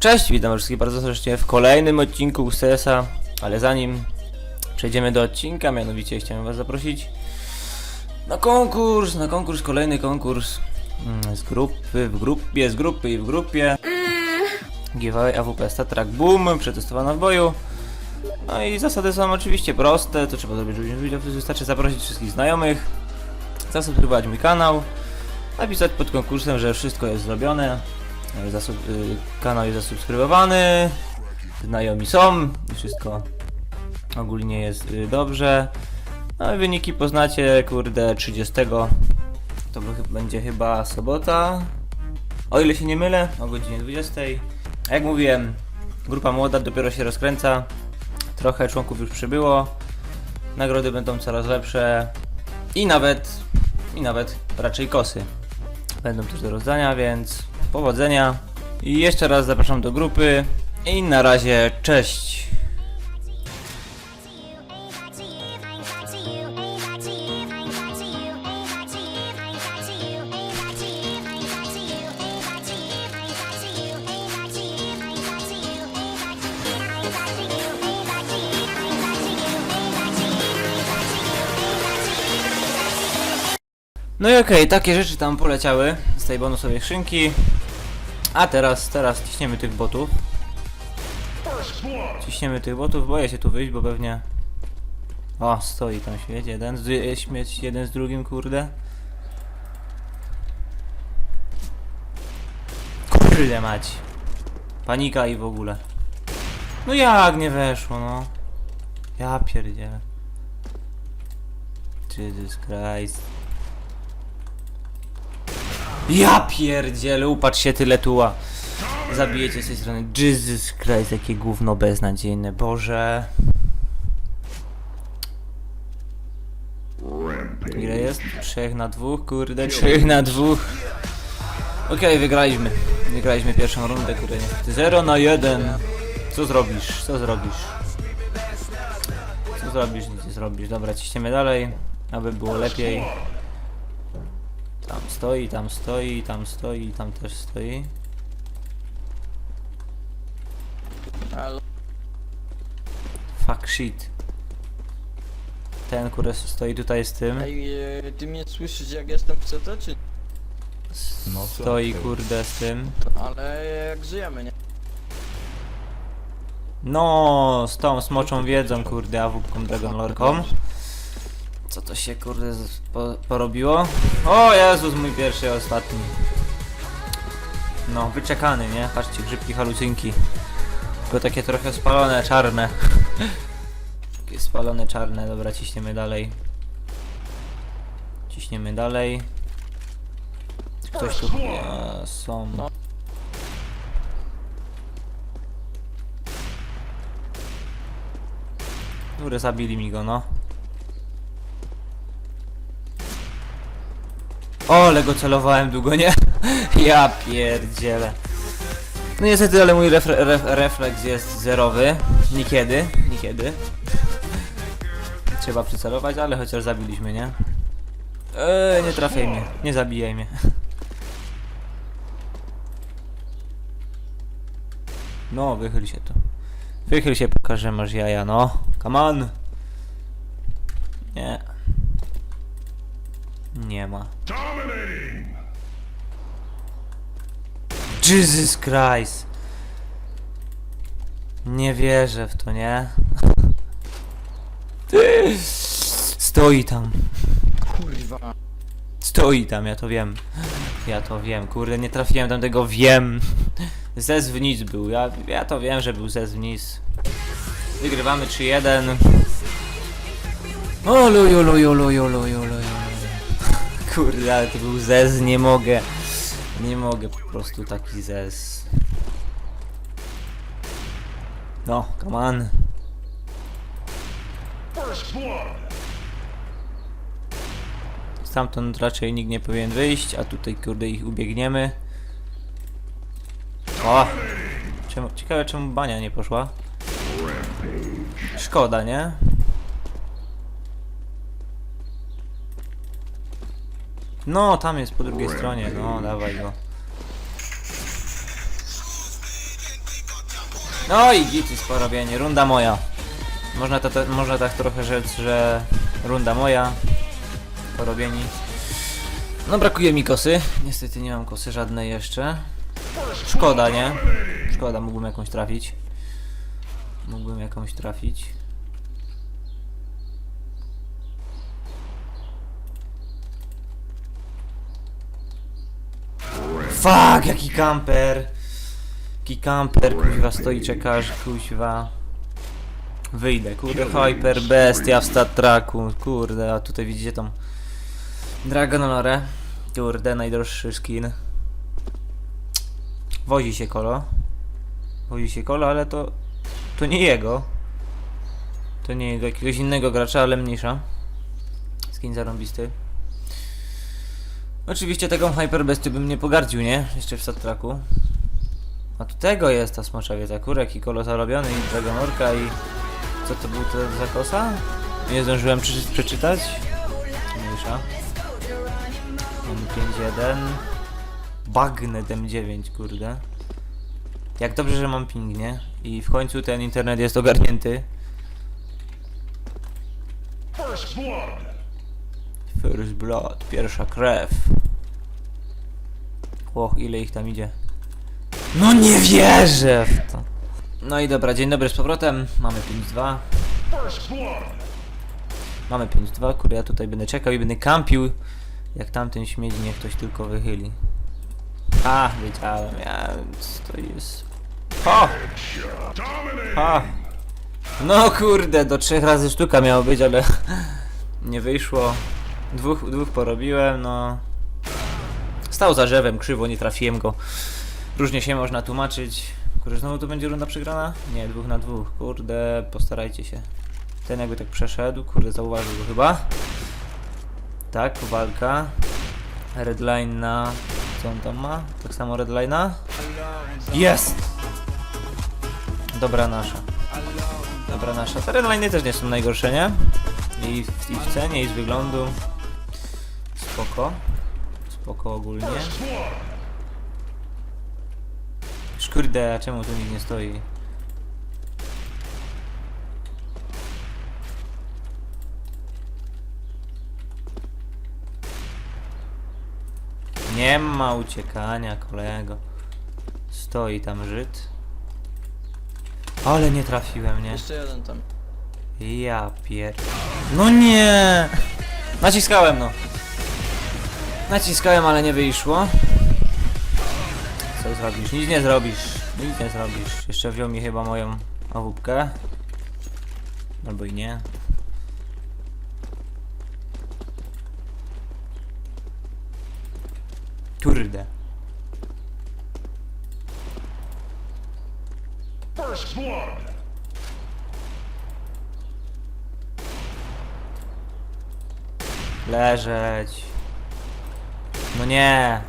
Cześć, witam wszystkich bardzo serdecznie w kolejnym odcinku UCS-a, ale zanim przejdziemy do odcinka, mianowicie chciałem was zaprosić na konkurs, na konkurs, kolejny konkurs mm, z grupy, w grupie, z grupy i w grupie. Giveaway AWP Statrak Boom, przetestowana w boju. No i zasady są oczywiście proste, to trzeba zrobić, żeby widział, wystarczy zaprosić wszystkich znajomych, zasubskrybować mój kanał, napisać pod konkursem, że wszystko jest zrobione, kanał jest zasubskrybowany, znajomi są i wszystko ogólnie jest y, dobrze. No i wyniki poznacie, kurde, 30. To będzie chyba sobota, o ile się nie mylę, o godzinie 20. A jak mówiłem, grupa młoda dopiero się rozkręca, trochę członków już przybyło, nagrody będą coraz lepsze i nawet, i nawet raczej kosy będą też do rozdania, więc powodzenia. I jeszcze raz zapraszam do grupy. I na razie, cześć! No i okej, takie rzeczy tam poleciały z tej bonusowej skrzynki. A teraz, teraz ciśniemy tych botów. Ciśniemy tych botów, boję się tu wyjść, bo pewnie... O, stoi tam śmieć jeden, z, śmieć jeden z drugim, kurde. Kurde mać. Panika i w ogóle. No jak nie weszło, no. Ja pierdzielę. Jesus Christ. Ja pierdzielę, upatrz się tyle tuła. Zabijecie z tej strony. Jesus Christ, jakie gówno beznadziejne, Boże. Ile jest? Trzech na dwóch, kurde, trzech na dwóch. Okej, wygraliśmy. Wygraliśmy pierwszą rundę, kurde, niestety 0 na 1. Co zrobisz? Co zrobisz? Co zrobisz? Nic nie zrobisz. Dobra, ciśniemy dalej, aby było lepiej. Tam stoi, tam stoi, tam stoi, tam też stoi. Ale Fuck shit. Ten kurde stoi tutaj z tym. ej, e, ty mnie słyszysz jak jestem w CT, czy No, Stoi tak. kurde z tym. Ale jak żyjemy, nie? No, z tą smoczą wiedzą kurde, awupką Dragon Lorką. Co to się kurde po, porobiło? O Jezus, mój pierwszy i ostatni. No, wyczekany, nie? Patrzcie, grzybki halucynki. Tylko takie trochę spalone, czarne. Takie spalone, czarne. Dobra, ciśniemy dalej. Ciśniemy dalej. Ktoś tu... E, są... Kurde, zabili mi go, no. O, ale go celowałem długo, nie? ja pierdzielę. No niestety, ale mój ref, refleks jest zerowy. Niekiedy, niekiedy. Trzeba przycelować, ale chociaż zabiliśmy, nie? Eee, nie trafiaj mnie, nie zabijaj mnie. No, wychyl się tu. Wychyl się, pokaż, że masz jaja, no. Come on. Nie. Nie ma. Jesus Christ. Nie wierzę w to, nie? Ty. Stoi tam. Kurwa. Stoi tam, ja to wiem. Ja to wiem, kurde, nie trafiłem tam tego, wiem. Zez w nic był, ja, ja to wiem, że był zez w nic. Wygrywamy 3-1. O luju, luju, luju, luju, luju. Kurde, ale to był zez, nie mogę. Nie mogę po prostu taki zez. No, come on. Stamtąd raczej nikt nie powinien wyjść, a tutaj kurde ich ubiegniemy. O! Czemu, ciekawe czemu bania nie poszła. Szkoda, nie? No, tam jest po drugiej stronie, no dawaj go. No i git jest porobienie, runda moja. Można, to, to, można tak trochę rzec, że runda moja. Porobieni. No brakuje mi kosy. Niestety nie mam kosy żadnej jeszcze. Szkoda, nie? Szkoda, mógłbym jakąś trafić. Mógłbym jakąś trafić. Fuck, jaki kamper! Jaki kamper, kuźwa, stoi, czekasz, kuźwa. Wyjdę, kurde, Hyper Bestia w stat tracku, kurde, a tutaj widzicie tą Dragon Lore, kurde, najdroższy skin. Wozi się kolo. Wozi się kolo, ale to, to nie jego. To nie jego, jakiegoś innego gracza, ale mniejsza. Skin zarąbisty. Oczywiście tego Hyperbesty bym nie pogardził, nie? Jeszcze w stat tracku. A tu tego jest ta smoczawiec, kurek i kolo zarobiony i Dragonorka i... Co to był to za kosa? Nie zdążyłem przeczy przeczytać. Mniejsza. M51. Bagnet M9, kurde. Jak dobrze, że mam ping, nie? I w końcu ten internet jest ogarnięty. First blood. First blood, pierwsza krew. Och, ile ich tam idzie. No nie wierzę w to. No i dobra, dzień dobry z powrotem. Mamy 5-2. First blood. Mamy 5-2, kurde, ja tutaj będę czekał i będę kampił. Jak tamten śmiedzi, niech ktoś tylko wychyli. A, wiedziałem, ja, to jest... O! Dominate. A! No kurde, do trzech razy sztuka miało być, ale nie wyszło. Dwóch, dwóch porobiłem, no. Stał za drzewem, krzywo, nie trafiłem go. Różnie się można tłumaczyć. Kurde, znowu to będzie runda przegrana? Nie, dwóch na dwóch. Kurde, postarajcie się. Ten jakby tak przeszedł, kurde, zauważył go chyba. Tak, walka. Redline na... Co on tam ma? Tak samo redline'a? Jest! Dobra nasza. Dobra nasza. Te redliny też nie są najgorsze, nie? I w, I w cenie, i z wyglądu. Spoko. Spoko ogólnie. Szkurde, a czemu tu nikt nie stoi? Nie ma uciekania, kolego. Stoi tam Żyd. Ale nie trafiłem, nie? Jeszcze jeden tam. Ja pier... No nie! Naciskałem no. Naciskałem, ale nie wyszło. Co zrobisz? Nic nie zrobisz. Nic nie zrobisz. Jeszcze wziął mi chyba moją awupkę. Albo i nie. Kurde. First blood. Leżeć. No nie.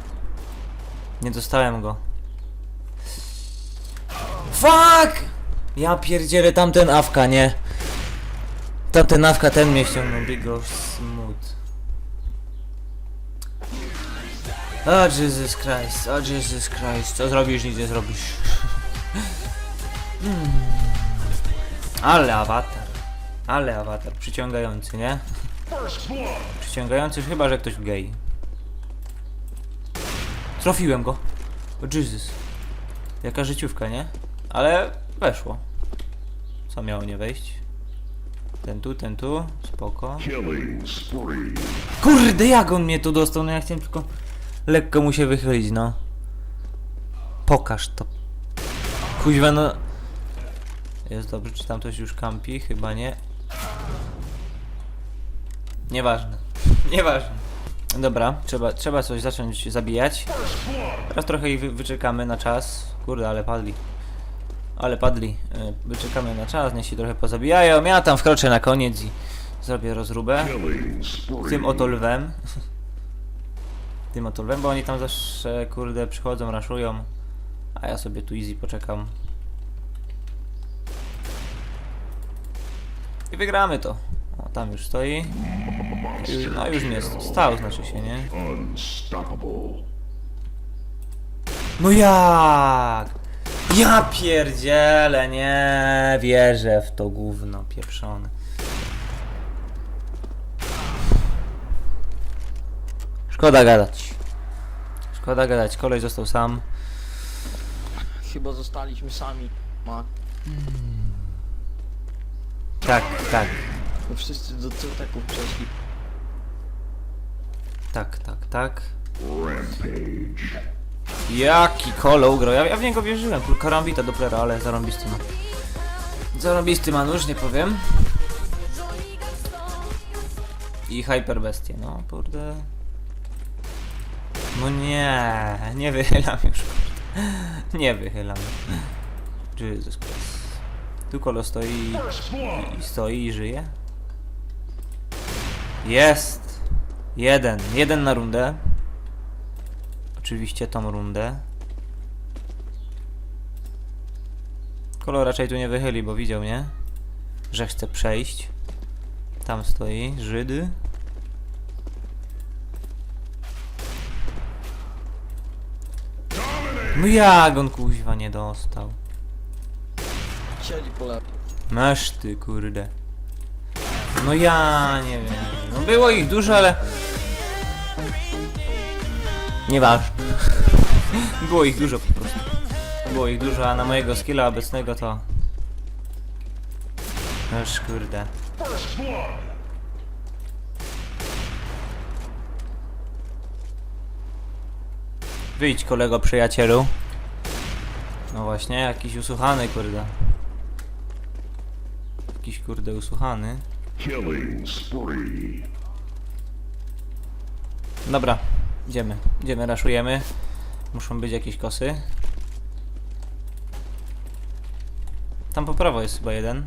Nie dostałem go. Fuck! Ja pierdzielę tamten awka, nie? Tamten awka, ten mnie ściągnął, Big Go Smooth. O Jesus Christ, o Jesus Christ, co zrobisz, nic nie zrobisz. Hmm. Ale awatar, ale awatar, przyciągający, nie? Przyciągający chyba, że ktoś gej. Trafiłem go. O Jesus. Jaka życiówka, nie? Ale weszło. Co miało nie wejść? Ten tu, ten tu. Spoko. Kurde, jak on mnie tu dostał? No ja chciałem tylko lekko mu się wychylić, no. Pokaż to. Kuźwa, no. Jest dobrze, czy tam ktoś już kampi? Chyba nie. Nieważne. Nieważne. Dobra, trzeba, trzeba coś zacząć zabijać. Teraz trochę ich wy, wyczekamy na czas. Kurde, ale padli. Ale padli. E, Wyczekamy na czas, niech się trochę pozabijają. Ja tam wkroczę na koniec i zrobię rozróbę. Tym oto lwem. Tym oto lwem, bo oni tam zawsze, kurde, przychodzą, raszują. A ja sobie tu easy poczekam. I wygramy to. O, tam już stoi. No już nie st- stał, znaczy się, nie? No jak? Ja pierdzielę, nie wierzę w to gówno pieprzone. Szkoda gadać. Szkoda gadać, kolej został sam. Chyba zostaliśmy sami. Ma. Tak, tak, Bo wszyscy do ceteków przeszli. Tak, tak, tak. Rampage. Jaki kolo ugrał, ja, ja w niego wierzyłem, tylko karambita Dopplera, ale zarąbisty ma. Zarąbisty ma nóż, nie powiem. I Hyper Bestie, no kurde. No nie, nie wychylam już. Nie wychylam. Jesus Christ. Tu kolo stoi i stoi i żyje. Jest! Jeden. Jeden na rundę. Oczywiście tą rundę. Kolor raczej tu nie wychyli, bo widział, nie? Że chce przejść. Tam stoi. Żydy. No jak on kuźwa nie dostał? Siedzi po. Masz ty, kurde. No ja nie wiem. No było ich dużo, ale... Nieważne. było ich dużo po prostu. Było ich dużo, a na mojego skilla obecnego to... Aż kurde. Wyjdź kolego przyjacielu. No właśnie, jakiś usłuchany kurde. Jakiś kurde usłuchany. Dobra, idziemy. Idziemy, raszujemy. Muszą być jakieś kosy. Tam po prawo jest chyba jeden.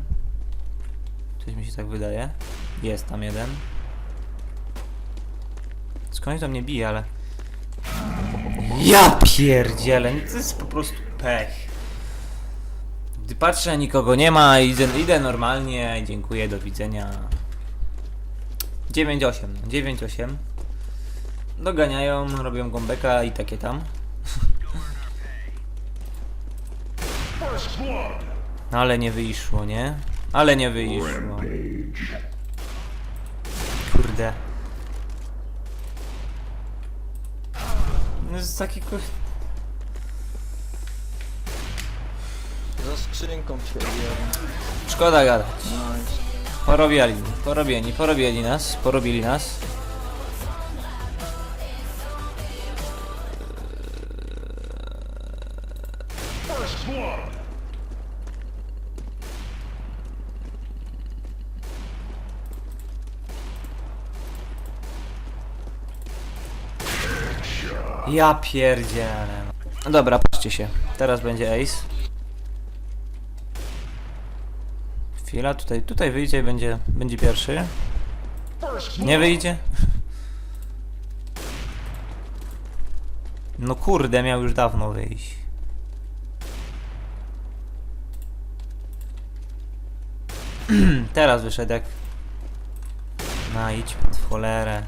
Coś mi się tak wydaje. Jest tam jeden. Skądś tam nie bije, ale... Ja pierdzielę, to jest po prostu pech. Gdy patrzę, nikogo nie ma, idę, idę normalnie, dziękuję, do widzenia. 9-8, 9-8. Doganiają, robią gąbeka i takie tam. No ale nie wyszło, nie? Ale nie wyszło. Kurde. No jest taki kur... Za skrzynką jeden. Szkoda gadać. Nice. Porobiali, porobieni, porobili nas, porobili nas. Ja pierdzielę. No dobra, patrzcie się. Teraz będzie ace. Chwila, tutaj, tutaj wyjdzie i będzie, będzie pierwszy. Nie wyjdzie? No kurde, miał już dawno wyjść. Teraz wyszedł jak... No idź pod cholerę.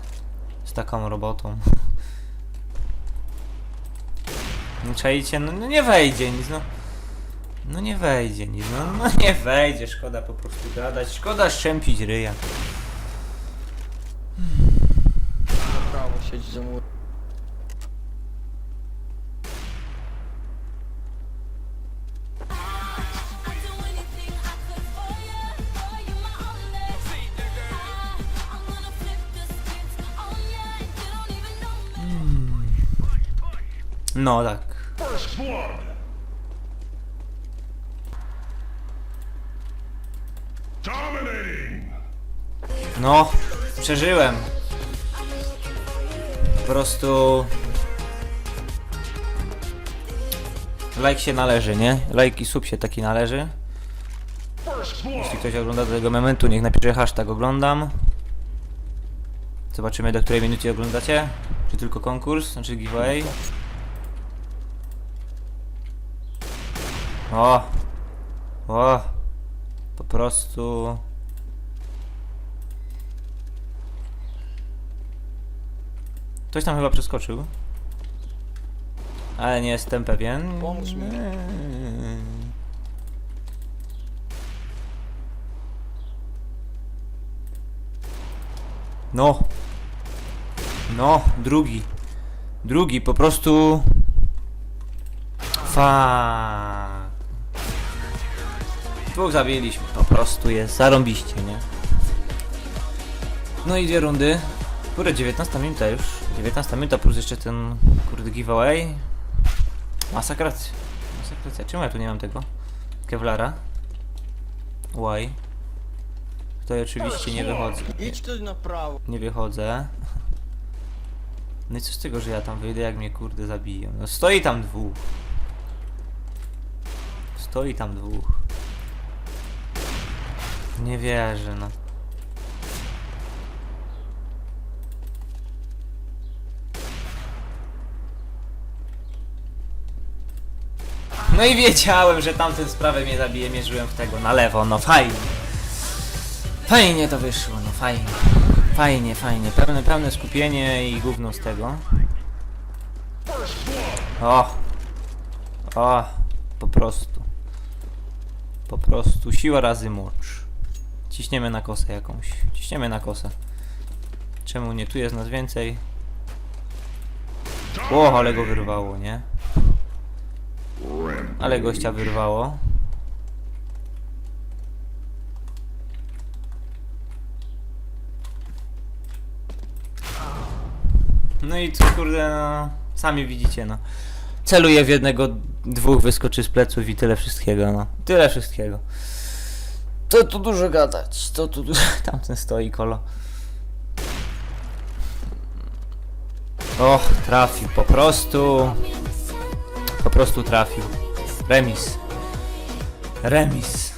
Z taką robotą. No czajcie, no, no nie wejdzie nic, no. No nie wejdzie nic, no, no nie wejdzie, szkoda po prostu gadać, szkoda szczępić ryja. Prawo siedzi za mur. No tak. First blood. Dominating. No, przeżyłem. Po prostu... Like się należy, nie? Like i sub się taki należy. Jeśli ktoś ogląda do tego momentu, niech napisze hashtag oglądam. Zobaczymy do której minuty oglądacie. Czy tylko konkurs, znaczy giveaway. O! O! Po prostu... Ktoś tam chyba przeskoczył. Ale nie jestem pewien. Pomóż mi. No. No, drugi. Drugi, po prostu... Fa. Dwóch zabiliśmy, po prostu jest zarąbiście, nie? No i dwie rundy. Kurde, 19 minuta już. 19 minuta plus jeszcze ten kurde giveaway. Masakracja. Masakracja. Czemu ja tu nie mam tego? Kevlara. Why? Tutaj oczywiście nie wychodzę. Idź tu na prawo. Nie wychodzę. No i co z tego, że ja tam wyjdę, jak mnie kurde zabiją? No stoi tam dwóch. Stoi tam dwóch. Nie wierzę, no. No i wiedziałem, że tamten sprawę mnie zabije, mierzyłem w tego na lewo, no fajnie. Fajnie to wyszło, no fajnie. Fajnie, fajnie. Pełne, pełne skupienie i gówno z tego. O! O! Po prostu. Po prostu. Siła razy mocz. Ciśniemy na kosę jakąś. Ciśniemy na kosę. Czemu nie? Tu jest nas więcej. O, ale go wyrwało, nie? Ale gościa wyrwało. No i co kurde, no, sami widzicie, no. Celuję w jednego, dwóch wyskoczy z pleców i tyle wszystkiego, no. Tyle wszystkiego. Co tu dużo gadać, co tu dużo... Tamten stoi kolo. Och, trafił, po prostu... Po prostu trafił. Remis. Remis.